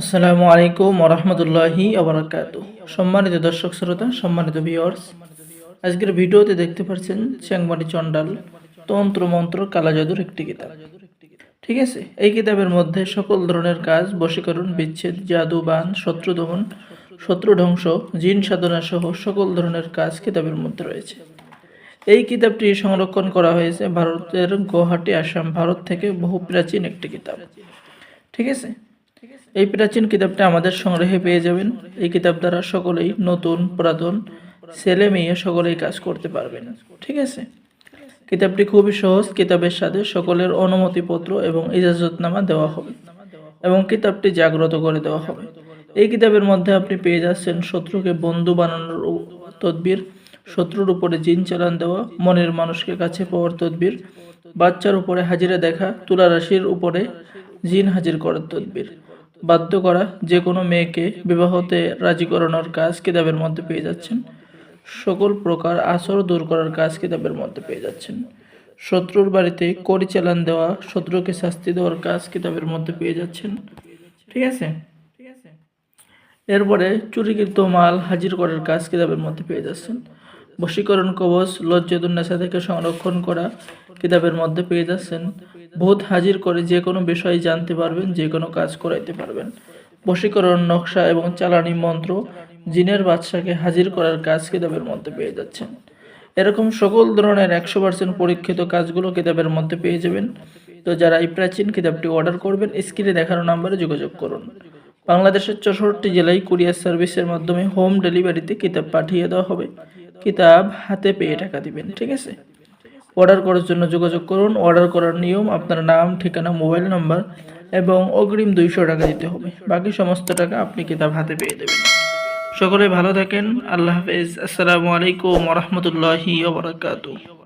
আসসালামু আলাইকুম ওরহমতুল্লাহি আবরাকাত সম্মানিত দর্শক শ্রোতা, সম্মানিত ভিউয়ার্স আজকের ভিডিওতে দেখতে পাচ্ছেন চ্যাংমারি তন্ত্র মন্ত্র কালাজাদুর একটি কিতাব। ঠিক আছে? এই কিতাবের মধ্যে সকল ধরনের কাজ, বশীকরণ, বিচ্ছেদ, জাদু, বান, শত্রু দমন, শত্রু ধ্বংস, জিন সাধনা সহ সকল ধরনের কাজ কিতাবের মধ্যে রয়েছে। এই কিতাবটি সংরক্ষণ করা হয়েছে ভারতের গুয়াহাটি, আসাম, ভারত থেকে বহু প্রাচীন একটি কিতাব। ঠিক আছে? এই প্রাচীন কিতাবটা আমাদের সংগ্রহে পেয়ে যাবেন। এই কিতাব দ্বারা সকলেই নতুন, পুরাতন, ছেলে মেয়ে সকলেই কাজ করতে পারবেন। ঠিক আছে? কিতাবটি খুবই সহজ, কিতাবের সাথে সকলের অনুমতিপত্র এবং ইজাজতনামা দেওয়া হবে এবং কিতাবটি জাগ্রত করে দেওয়া হবে। এই কিতাবের মধ্যে আপনি পেয়ে যাচ্ছেন শত্রুকে বন্ধু বানানোর তদবির, শত্রুর উপরে জিন চালান দেওয়া, মনের মানুষকে কাছে পাওয়ার তদবির, বাচ্চার উপরে হাজিরা দেখা তুলা রাশির উপরে জিন হাজির করার তদবির। বাধ্য করা যে কোনো মেয়েকে বিবাহতে রাজি করানোর কাজ কিতাবের মধ্যে পেয়ে যাচ্ছেন। সকল প্রকার আসর দূর করার কাজ কিতাবের মধ্যে পেয়ে যাচ্ছেন। শত্রুর বাড়িতে কড়ি চালান দেওয়া, শত্রুকে শাস্তি দেওয়ার কাজ কিতাবের মধ্যে পেয়ে যাচ্ছেন। ঠিক আছে? এরপরে চুরিকৃত মাল হাজির করার কাজ কিতাবের মধ্যে পেয়ে যাচ্ছেন। বশীকরণ কবচ, লজ্জাতুন্নেসা থেকে সংরক্ষণ করা কিতাবের মধ্যে পেয়ে যাচ্ছেন। ভূত হাজির করে যে কোনো বিষয় জানতে পারবেন, যে কোনো কাজ করাইতে পারবেন। বশীকরণ, নকশা এবং চালানি মন্ত্র জিনের বাদশাকে হাজির করার কাজ কিতাবের মধ্যে পেয়ে যাচ্ছেন। এরকম সকল ধরনের একশো পার্সেন্ট পরীক্ষিত কাজগুলো কিতাবের মধ্যে পেয়ে যাবেন। তো যারা এই প্রাচীন কিতাবটি অর্ডার করবেন, স্ক্রিনে দেখানো নাম্বারে যোগাযোগ করুন। বাংলাদেশের চৌষট্টি জেলায় কুরিয়ার সার্ভিসের মাধ্যমে হোম ডেলিভারিতে কিতাব পাঠিয়ে দেওয়া হবে। কিতাব হাতে পেয়ে টাকা দিবেন, ঠিক আছে? অর্ডার করার জন্য যোগাযোগ করুন। অর্ডার করার নিয়ম, আপনার নাম, ঠিকানা, মোবাইল নাম্বার এবং অগ্রিম দুইশো টাকা দিতে হবে। বাকি সমস্ত টাকা আপনি কিতাব হাতে পেয়ে দেবেন। সকলে ভালো থাকেন। আল্লাহ হাফেজ। আসসালামু আলাইকুম রহমতুল্লাহি